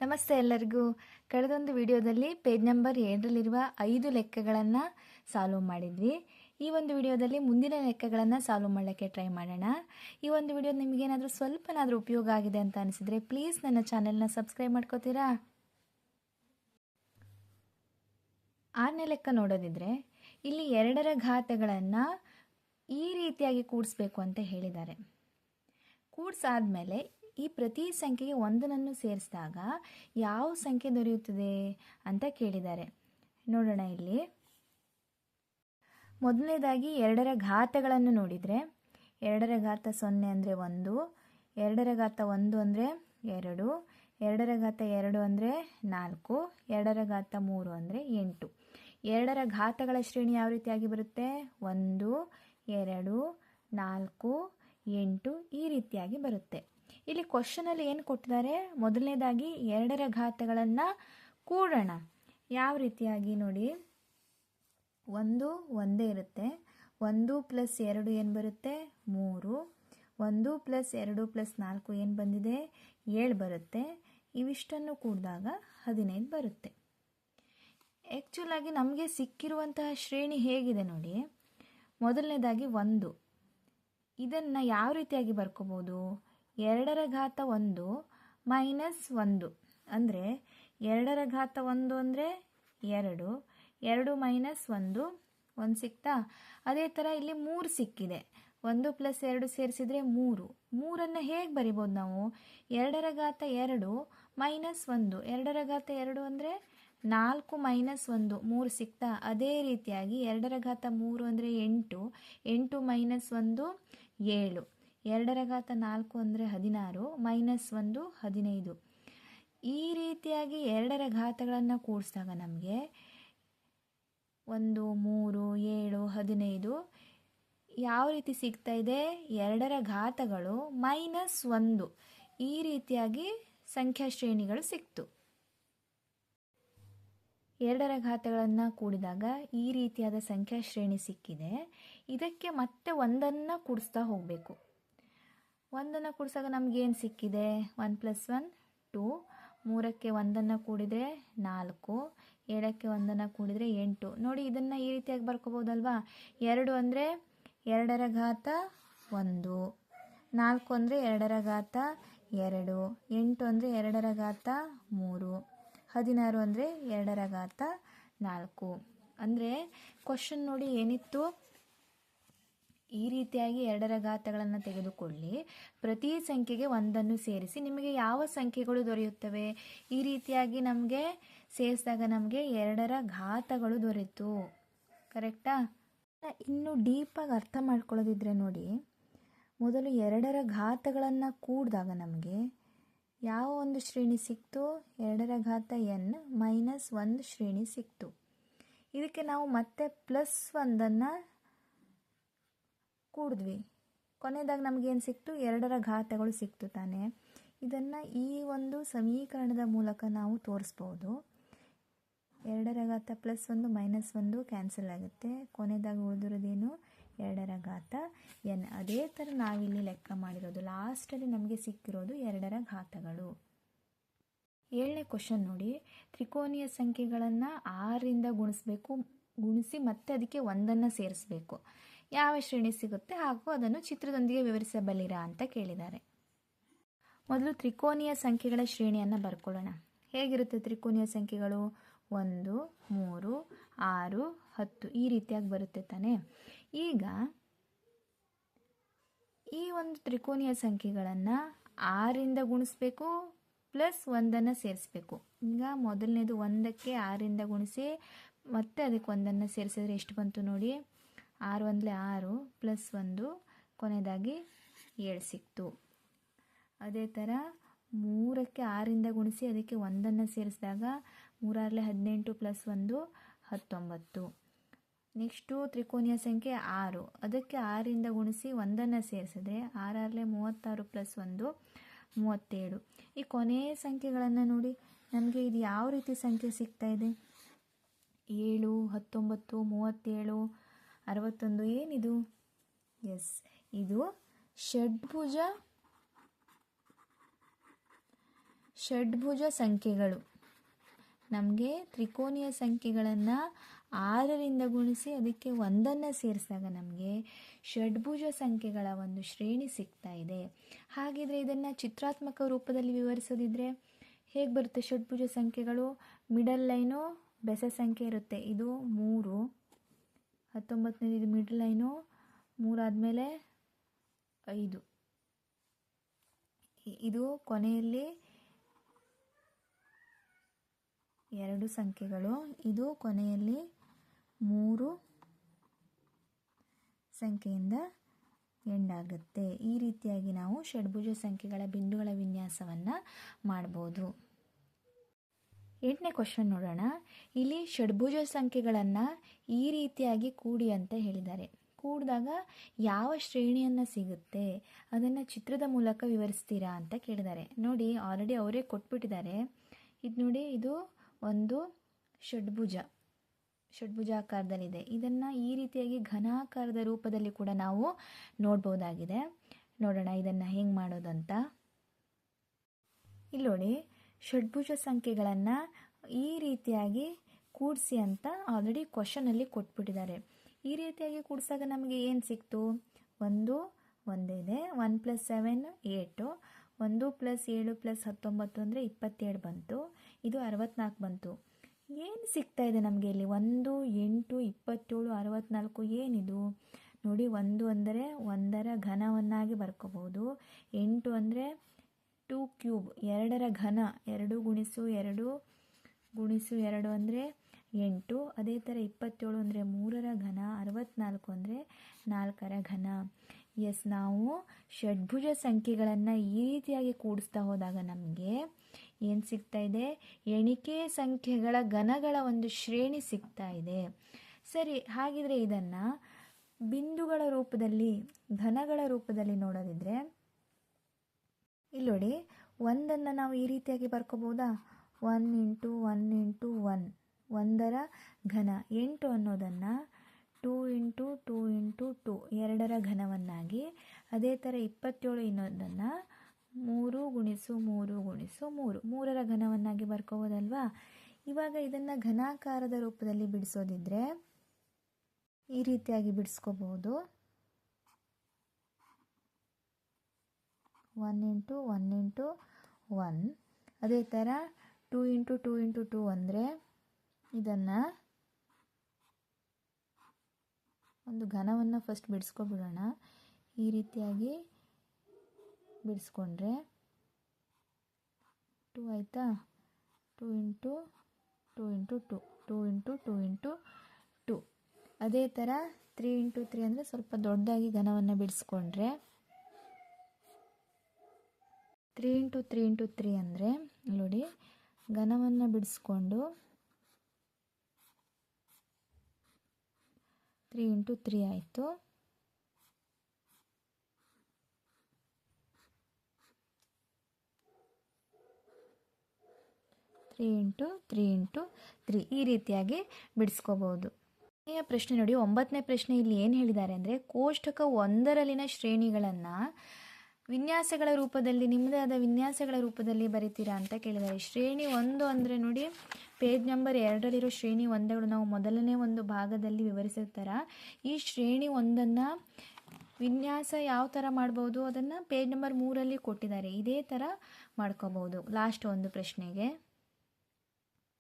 ನಮಸ್ತೆ ಎಲ್ಲರಿಗೂ. ಕಳೆದೊಂದು ವಿಡಿಯೋದಲ್ಲಿ ಪೇಜ್ ನಂಬರ್ ಏಳರಲ್ಲಿರುವ ಐದು ಲೆಕ್ಕಗಳನ್ನು ಸಾಲ್ವ್ ಮಾಡಿದ್ವಿ. ಈ ಒಂದು ವಿಡಿಯೋದಲ್ಲಿ ಮುಂದಿನ ಲೆಕ್ಕಗಳನ್ನು ಸಾಲ್ವ್ ಮಾಡೋಕ್ಕೆ ಟ್ರೈ ಮಾಡೋಣ. ಈ ಒಂದು ವಿಡಿಯೋ ನಿಮಗೇನಾದರೂ ಸ್ವಲ್ಪನಾದರೂ ಉಪಯೋಗ ಆಗಿದೆ ಅಂತ ಅನಿಸಿದರೆ ಪ್ಲೀಸ್ ನನ್ನ ಚಾನೆಲ್ನ ಸಬ್ಸ್ಕ್ರೈಬ್ ಮಾಡ್ಕೋತೀರಾ? ಆರನೇ ಲೆಕ್ಕ ನೋಡೋದಿದ್ರೆ ಇಲ್ಲಿ ಎರಡರ ಘಾತಗಳನ್ನು ಈ ರೀತಿಯಾಗಿ ಕೂಡಿಸ್ಬೇಕು ಅಂತ ಹೇಳಿದ್ದಾರೆ. ಕೂಡಿಸಾದ್ಮೇಲೆ ಈ ಪ್ರತಿ ಸಂಖ್ಯೆಗೆ ಒಂದನ್ನು ಸೇರಿಸಿದಾಗ ಯಾವ ಸಂಖ್ಯೆ ದೊರೆಯುತ್ತದೆ ಅಂತ ಕೇಳಿದ್ದಾರೆ. ನೋಡೋಣ ಇಲ್ಲಿ. ಮೊದಲನೇದಾಗಿ ಎರಡರ ಘಾತಗಳನ್ನು ನೋಡಿದರೆ, ಎರಡರ ಘಾತ ಸೊನ್ನೆ ಅಂದರೆ ಒಂದು, ಎರಡರ ಘಾತ ಒಂದು ಅಂದರೆ ಎರಡು, ಎರಡರ ಘಾತ ಎರಡು ಅಂದರೆ ನಾಲ್ಕು, ಎರಡರ ಘಾತ ಮೂರು ಅಂದರೆ ಎಂಟು. ಎರಡರ ಘಾತಗಳ ಶ್ರೇಣಿ ಯಾವ ರೀತಿಯಾಗಿ ಬರುತ್ತೆ? ಒಂದು, ಎರಡು, ನಾಲ್ಕು, ಎಂಟು ಈ ರೀತಿಯಾಗಿ ಬರುತ್ತೆ. ಇಲ್ಲಿ ಕ್ವಶನಲ್ಲಿ ಏನು ಕೊಟ್ಟಿದ್ದಾರೆ? ಮೊದಲನೇದಾಗಿ ಎರಡರ ಘಾತಗಳನ್ನು ಕೂಡೋಣ. ಯಾವ ರೀತಿಯಾಗಿ ನೋಡಿ? ಒಂದು, ಒಂದೇ ಇರುತ್ತೆ. ಒಂದು ಪ್ಲಸ್ ಎರಡು ಏನು ಬರುತ್ತೆ? ಮೂರು. ಒಂದು ಪ್ಲಸ್ ಎರಡು ಪ್ಲಸ್ ನಾಲ್ಕು ಏನು ಬಂದಿದೆ? ಏಳು ಬರುತ್ತೆ. ಇವಿಷ್ಟನ್ನು ಕೂಡಿದಾಗ ಹದಿನೈದು ಬರುತ್ತೆ. ಆ್ಯಕ್ಚುಲಾಗಿ ನಮಗೆ ಸಿಕ್ಕಿರುವಂತಹ ಶ್ರೇಣಿ ಹೇಗಿದೆ ನೋಡಿ. ಮೊದಲನೇದಾಗಿ ಒಂದು. ಇದನ್ನು ಯಾವ ರೀತಿಯಾಗಿ ಬರ್ಕೋಬೋದು ಎರಡರ ಘಾತ ಒಂದು ಮೈನಸ್ ಒಂದು. ಅಂದರೆ ಎರಡರ ಘಾತ ಒಂದು ಅಂದರೆ ಎರಡು. ಎರಡು ಮೈನಸ್ ಒಂದು ಒಂದು ಸಿಕ್ತಾ? ಅದೇ ಥರ ಇಲ್ಲಿ ಮೂರು ಸಿಕ್ಕಿದೆ. ಒಂದು ಪ್ಲಸ್ ಎರಡು ಸೇರಿಸಿದರೆ ಮೂರು. ಮೂರನ್ನು ಹೇಗೆ ಬರಿಬೋದು ನಾವು? ಎರಡರ ಘಾತ ಎರಡು ಮೈನಸ್ ಒಂದು. ಎರಡರ ಘಾತ ಎರಡು ಅಂದರೆ ನಾಲ್ಕು ಮೈನಸ್ ಒಂದು. ಮೂರು ಸಿಕ್ತಾ? ಅದೇ ರೀತಿಯಾಗಿ ಎರಡರ ಘಾತ ಮೂರು ಅಂದರೆ ಎಂಟು. ಎಂಟು ಮೈನಸ್ ಒಂದು ಏಳು. ಎರಡರ ಘಾತ ನಾಲ್ಕು ಅಂದರೆ ಹದಿನಾರು, ಮೈನಸ್ ಒಂದು ಹದಿನೈದು. ಈ ರೀತಿಯಾಗಿ ಎರಡರ ಘಾತಗಳನ್ನು ಕೂಡಿಸಿದಾಗ ನಮಗೆ ಒಂದು, ಮೂರು, ಏಳು, ಹದಿನೈದು ಯಾವ ರೀತಿ ಸಿಗ್ತಾ ಇದೆ? ಎರಡರ ಘಾತಗಳು ಮೈನಸ್ ಒಂದು. ಈ ರೀತಿಯಾಗಿ ಸಂಖ್ಯಾ ಶ್ರೇಣಿಗಳು ಸಿಕ್ತು. ಎರಡರ ಘಾತಗಳನ್ನು ಕೂಡಿದಾಗ ಈ ರೀತಿಯಾದ ಸಂಖ್ಯಾ ಶ್ರೇಣಿ ಸಿಕ್ಕಿದೆ. ಇದಕ್ಕೆ ಮತ್ತೆ ಒಂದನ್ನು ಕೂಡಿಸ್ತಾ ಹೋಗಬೇಕು. ಒಂದನ್ನು ಕೂಡಿಸಾಗ ನಮಗೇನು ಸಿಕ್ಕಿದೆ? One plus one, two. ಮೂರಕ್ಕೆ ಒಂದನ್ನು ಕೂಡಿದರೆ ನಾಲ್ಕು. ಏಳಕ್ಕೆ ಒಂದನ್ನು ಕೂಡಿದರೆ ಎಂಟು. ನೋಡಿ, ಇದನ್ನು ಈ ರೀತಿಯಾಗಿ ಬರ್ಕೋಬೋದಲ್ವಾ? ಎರಡು ಅಂದರೆ ಎರಡರ ಘಾತ ಒಂದು. ನಾಲ್ಕು ಅಂದರೆ ಎರಡರ ಘಾತ ಎರಡು. ಎಂಟು ಅಂದರೆ ಎರಡರ ಘಾತ ಮೂರು. ಹದಿನಾರು ಅಂದರೆ ಎರಡರ ಘಾತ ನಾಲ್ಕು. ಅಂದರೆ ಕ್ವಶನ್ ನೋಡಿ ಏನಿತ್ತು? ಈ ರೀತಿಯಾಗಿ ಎರಡರ ಘಾತಗಳನ್ನು ತೆಗೆದುಕೊಳ್ಳಿ. ಪ್ರತಿ ಸಂಖ್ಯೆಗೆ ಒಂದನ್ನು ಸೇರಿಸಿ. ನಿಮಗೆ ಯಾವ ಸಂಖ್ಯೆಗಳು ದೊರೆಯುತ್ತವೆ? ಈ ರೀತಿಯಾಗಿ ನಮಗೆ ಸೇರಿಸಿದಾಗ ನಮಗೆ ಎರಡರ ಘಾತಗಳು ದೊರೆತು. ಕರೆಕ್ಟಾ? ಇನ್ನು ಡೀಪಾಗಿ ಅರ್ಥ ಮಾಡ್ಕೊಳ್ಳೋದಿದ್ರೆ ನೋಡಿ. ಮೊದಲು ಎರಡರ ಘಾತಗಳನ್ನು ಕೂಡಿದಾಗ ನಮಗೆ ಯಾವ ಒಂದು ಶ್ರೇಣಿ ಸಿಕ್ತು? ಎರಡರ ಘಾತ ಎನ್ ಮೈನಸ್ ಒಂದು ಶ್ರೇಣಿ ಸಿಕ್ತು. ಇದಕ್ಕೆ ನಾವು ಮತ್ತೆ ಪ್ಲಸ್ ಒಂದನ್ನು ಕೂಡಿದ್ವಿ. ಕೊನೆಯದಾಗಿ ನಮಗೇನು ಸಿಕ್ತು? ಎರಡರ ಘಾತಗಳು ಸಿಕ್ತು ತಾನೆ. ಇದನ್ನು ಈ ಒಂದು ಸಮೀಕರಣದ ಮೂಲಕ ನಾವು ತೋರಿಸ್ಬೋದು. ಎರಡರ ಘಾತ ಪ್ಲಸ್ ಒಂದು ಮೈನಸ್ ಒಂದು ಕ್ಯಾನ್ಸಲ್ ಆಗುತ್ತೆ. ಕೊನೆಯದಾಗಿ ಉಳಿದಿರೋದೇನು? ಎರಡರ ಘಾತ ಎನ್ ಅದೇ ಥರ ನಾವಿಲ್ಲಿ ಲೆಕ್ಕ ಮಾಡಿರೋದು. ಲಾಸ್ಟಲ್ಲಿ ನಮಗೆ ಸಿಕ್ಕಿರೋದು ಎರಡರ ಘಾತಗಳು. ಏಳನೇ ಕ್ವಶನ್ ನೋಡಿ. ತ್ರಿಕೋನೀಯ ಸಂಖ್ಯೆಗಳನ್ನು ಆರರಿಂದ ಗುಣಿಸ್ಬೇಕು. ಗುಣಿಸಿ ಮತ್ತೆ ಅದಕ್ಕೆ ಒಂದನ್ನು ಸೇರಿಸಬೇಕು. ಯಾವ ಶ್ರೇಣಿ ಸಿಗುತ್ತೆ ಹಾಗೂ ಅದನ್ನು ಚಿತ್ರದೊಂದಿಗೆ ವಿವರಿಸಬಲ್ಲಿರಾ ಅಂತ ಕೇಳಿದ್ದಾರೆ. ಮೊದಲು ತ್ರಿಕೋನೀಯ ಸಂಖ್ಯೆಗಳ ಶ್ರೇಣಿಯನ್ನು ಬರ್ಕೊಳ್ಳೋಣ. ಹೇಗಿರುತ್ತೆ ತ್ರಿಕೋನೀಯ ಸಂಖ್ಯೆಗಳು? ಒಂದು, ಮೂರು, ಆರು, ಹತ್ತು ಈ ರೀತಿಯಾಗಿ ಬರುತ್ತೆ ತಾನೇ? ಈಗ ಈ ಒಂದು ತ್ರಿಕೋನೀಯ ಸಂಖ್ಯೆಗಳನ್ನು ಆರಿಂದ ಗುಣಿಸ್ಬೇಕು ಪ್ಲಸ್ ಒಂದನ್ನು ಸೇರಿಸ್ಬೇಕು. ಈಗ ಮೊದಲನೇದು ಒಂದಕ್ಕೆ ಆರಿಂದ ಗುಣಿಸಿ ಮತ್ತೆ ಅದಕ್ಕೆ ಒಂದನ್ನು ಸೇರಿಸಿದ್ರೆ ಎಷ್ಟು ಬಂತು ನೋಡಿ? ಆರು ಒಂದಲೇ ಆರು ಪ್ಲಸ್ ಒಂದು ಕೊನೆಯದಾಗಿ ಏಳು ಸಿಕ್ತು. ಅದೇ ಥರ ಮೂರಕ್ಕೆ ಆರಿಂದ ಗುಣಿಸಿ ಅದಕ್ಕೆ ಒಂದನ್ನು ಸೇರಿಸಿದಾಗ ಮೂರಾರಲೆ ಹದಿನೆಂಟು ಪ್ಲಸ್ ಒಂದು ಹತ್ತೊಂಬತ್ತು. ನೆಕ್ಸ್ಟು ತ್ರಿಕೋನೀಯ ಸಂಖ್ಯೆ ಆರು. ಅದಕ್ಕೆ ಆರಿಂದ ಗುಣಿಸಿ ಒಂದನ್ನು ಸೇರಿಸಿದ್ರೆ ಆರಾರಲೆ ಮೂವತ್ತಾರು ಪ್ಲಸ್ ಒಂದು ಮೂವತ್ತೇಳು. ಈ ಕೊನೆಯ ಸಂಖ್ಯೆಗಳನ್ನು ನೋಡಿ. ನಮಗೆ ಇದು ಯಾವ ರೀತಿ ಸಂಖ್ಯೆ ಸಿಗ್ತಾ ಇದೆ? ಏಳು, ಹತ್ತೊಂಬತ್ತು, ಮೂವತ್ತೇಳು ಅರವತ್ತೊಂದು, ಏನಿದು? ಎಸ್ ಇದು ಷಡ್ಭುಜ ಷಡ್ಭುಜ ಸಂಖ್ಯೆಗಳು. ನಮಗೆ ತ್ರಿಕೋನೀಯ ಸಂಖ್ಯೆಗಳನ್ನು ಆರರಿಂದ ಗುಣಿಸಿ ಅದಕ್ಕೆ ಒಂದನ್ನು ಸೇರಿಸಿದಾಗ ನಮಗೆ ಷಡ್ಭುಜ ಸಂಖ್ಯೆಗಳ ಒಂದು ಶ್ರೇಣಿ ಸಿಗ್ತಾ ಇದೆ. ಹಾಗಿದ್ರೆ ಇದನ್ನು ಚಿತ್ರಾತ್ಮಕ ರೂಪದಲ್ಲಿ ವಿವರಿಸೋದಿದ್ರೆ ಹೇಗೆ ಬರುತ್ತೆ ಷಡ್ಭುಜ ಸಂಖ್ಯೆಗಳು? ಮಿಡಲ್ ಲೈನು ಬೆಸ ಸಂಖ್ಯೆ ಇರುತ್ತೆ. ಇದು ಮೂರು. ಹತ್ತೊಂಬತ್ತನೇದು ಇದು ಮಿಡ್ಲ್ ಲೈನು ಮೂರಾದಮೇಲೆ ಐದು. ಇದು ಕೊನೆಯಲ್ಲಿ ಎರಡು ಸಂಖ್ಯೆಗಳು. ಇದು ಕೊನೆಯಲ್ಲಿ ಮೂರು ಸಂಖ್ಯೆಯಿಂದ ಎಂಡ್ ಆಗುತ್ತೆ ಈ ರೀತಿಯಾಗಿ ನಾವು ಷಡ್ಭುಜ ಸಂಖ್ಯೆಗಳ ಬಿಂದುಗಳ ವಿನ್ಯಾಸವನ್ನು ಮಾಡ್ಬೋದು. ಎಂಟನೇ ಕ್ವಶನ್ ನೋಡೋಣ. ಇಲ್ಲಿ ಷಡ್ಭುಜ ಸಂಖ್ಯೆಗಳನ್ನು ಈ ರೀತಿಯಾಗಿ ಕೂಡಿ ಅಂತ ಹೇಳಿದ್ದಾರೆ. ಕೂಡಿದಾಗ ಯಾವ ಶ್ರೇಣಿಯನ್ನು ಸಿಗುತ್ತೆ? ಅದನ್ನು ಚಿತ್ರದ ಮೂಲಕ ವಿವರಿಸ್ತೀರಾ ಅಂತ ಕೇಳಿದ್ದಾರೆ. ನೋಡಿ ಆಲ್ರೆಡಿ ಅವರೇ ಕೊಟ್ಬಿಟ್ಟಿದ್ದಾರೆ. ಇದು ನೋಡಿ, ಇದು ಒಂದು ಷಡ್ಭುಜ, ಷಡ್ಭುಜಾಕಾರದಲ್ಲಿದೆ. ಇದನ್ನು ಈ ರೀತಿಯಾಗಿ ಘನಾಕಾರದ ರೂಪದಲ್ಲಿ ಕೂಡ ನಾವು ನೋಡ್ಬೋದಾಗಿದೆ. ನೋಡೋಣ, ಇದನ್ನು ಹೆಂಗೆ ಮಾಡೋದಂತ. ಇಲ್ಲಿ ನೋಡಿ ಷಡ್ಭುಜ ಸಂಖ್ಯೆಗಳನ್ನು ಈ ರೀತಿಯಾಗಿ ಕೂಡಿಸಿ ಅಂತ ಆಲ್ರೆಡಿ ಕ್ವಶನಲ್ಲಿ ಕೊಟ್ಬಿಟ್ಟಿದ್ದಾರೆ. ಈ ರೀತಿಯಾಗಿ ಕೂಡಿಸಾಗ ನಮಗೆ ಏನು ಸಿಕ್ತು? ಒಂದು, ಒಂದೇ ಇದೆ. ಒನ್ ಪ್ಲಸ್ ಸೆವೆನ್ ಏಟು ಒಂದು ಪ್ಲಸ್ ಏಳು ಪ್ಲಸ್ ಹತ್ತೊಂಬತ್ತು ಅಂದರೆ ಇಪ್ಪತ್ತೇಳು ಬಂತು. ಇದು ಅರವತ್ನಾಲ್ಕು ಬಂತು. ಏನು ಸಿಗ್ತಾ ಇದೆ ನಮಗೆ ಇಲ್ಲಿ? ಒಂದು, ಎಂಟು, ಇಪ್ಪತ್ತೇಳು, ಅರವತ್ನಾಲ್ಕು ಏನಿದು? ನೋಡಿ, ಒಂದು ಅಂದರೆ ಒಂದರ ಘನವನ್ನಾಗಿ ಬರ್ಕೋಬೋದು ಎಂಟು ಅಂದರೆ ಟೂ ಕ್ಯೂಬ್, ಎರಡರ ಘನ ಎರಡು ಗುಣಿಸು ಎರಡು ಗುಣಿಸು ಎರಡು ಅಂದರೆ ಎಂಟು. ಅದೇ ಥರ ಇಪ್ಪತ್ತೇಳು ಅಂದರೆ ಮೂರರ ಘನ ಅರವತ್ತ್ನಾಲ್ಕು ಅಂದರೆ ನಾಲ್ಕರ ಘನ. ಎಸ್, ನಾವು ಷಡ್ಭುಜ ಸಂಖ್ಯೆಗಳನ್ನು ಈ ರೀತಿಯಾಗಿ ಕೂಡಿಸ್ತಾ ಹೋದಾಗ ನಮಗೆ ಏನು ಸಿಗ್ತಾ ಇದೆ? ಎಣಿಕೆ ಸಂಖ್ಯೆಗಳ ಘನಗಳ ಒಂದು ಶ್ರೇಣಿ ಸಿಗ್ತಾ ಇದೆ. ಸರಿ, ಹಾಗಿದ್ರೆ ಇದನ್ನು ಬಿಂದುಗಳ ರೂಪದಲ್ಲಿ, ಘನಗಳ ರೂಪದಲ್ಲಿ ನೋಡೋದಿದ್ರೆ ಇಲ್ಲಿ ನೋಡಿ, ಒಂದನ್ನು ನಾವು ಈ ರೀತಿಯಾಗಿ ಬರ್ಕೋಬೋದಾ one into one into one. ಒಂದರ ಘನ. ಎಂಟು ಅನ್ನೋದನ್ನು two into two into two. ಎರಡರ ಘನವನ್ನಾಗಿ, ಅದೇ ಥರ ಇಪ್ಪತ್ತೇಳು ಇನ್ನೋದನ್ನು ಮೂರು ಗುಣಿಸು ಮೂರು ಗುಣಿಸು ಮೂರು. ಮೂರರ ಘನವನ್ನಾಗಿ ಬರ್ಕೋಬೋದಲ್ವಾ ಇವಾಗ ಇದನ್ನು ಘನಾಕಾರದ ರೂಪದಲ್ಲಿ ಬಿಡಿಸೋದಿದ್ರೆ ಈ ರೀತಿಯಾಗಿ ಬಿಡಿಸ್ಕೋಬೋದು one into one into one. ಅದೇ ಥರ two into two into two ಅಂದರೆ ಇದನ್ನು ಒಂದು ಘನವನ್ನು ಫಸ್ಟ್ ಬಿಡಿಸ್ಕೊಬಿಡೋಣ. ಈ ರೀತಿಯಾಗಿ ಬಿಡಿಸ್ಕೊಂಡ್ರೆ ಟೂ ಆಯಿತಾ? Two into two into two. Two into two into two. ಅದೇ ಥರ ತ್ರೀ ಇಂಟು ತ್ರೀ ಅಂದರೆ ಸ್ವಲ್ಪ ದೊಡ್ಡದಾಗಿ ಘನವನ್ನು ಬಿಡಿಸ್ಕೊಂಡ್ರೆ three into three into three ಅಂದರೆ, ನೋಡಿ, ಘನವನ್ನು ಬಿಡಿಸ್ಕೊಂಡು ತ್ರೀ ಇಂಟು ತ್ರೀ ಆಯಿತು. Three into three into three, ಈ ರೀತಿಯಾಗಿ ಬಿಡಿಸ್ಕೋಬೋದು ಪ್ರಶ್ನೆ ನೋಡಿ, ಒಂಬತ್ತನೇ ಪ್ರಶ್ನೆ ಇಲ್ಲಿ ಏನು ಹೇಳಿದ್ದಾರೆ ಅಂದರೆ, ಕೋಷ್ಟಕ ಒಂದರಲ್ಲಿನ ಶ್ರೇಣಿಗಳನ್ನು ವಿನ್ಯಾಸಗಳ ರೂಪದಲ್ಲಿ ನಿಮ್ಮದೇ ಆದ ವಿನ್ಯಾಸಗಳ ರೂಪದಲ್ಲಿ ಬರಿತೀರಾ ಅಂತ ಕೇಳಿದ್ದಾರೆ. ಶ್ರೇಣಿ ಒಂದು ಅಂದರೆ ನೋಡಿ, ಪೇಜ್ ನಂಬರ್ ಎರಡರಲ್ಲಿರೋ ಶ್ರೇಣಿ ಒಂದಗಳು ನಾವು ಮೊದಲನೇ ಒಂದು ಭಾಗದಲ್ಲಿ ವಿವರಿಸಿರ್ತಾರ. ಈ ಶ್ರೇಣಿ ಒಂದನ್ನು ವಿನ್ಯಾಸ ಯಾವ ಥರ ಮಾಡ್ಬೋದು ಅದನ್ನು ಪೇಜ್ ನಂಬರ್ ಮೂರಲ್ಲಿ ಕೊಟ್ಟಿದ್ದಾರೆ. ಇದೇ ಥರ ಮಾಡ್ಕೋಬೋದು. ಲಾಸ್ಟ್ ಒಂದು ಪ್ರಶ್ನೆಗೆ.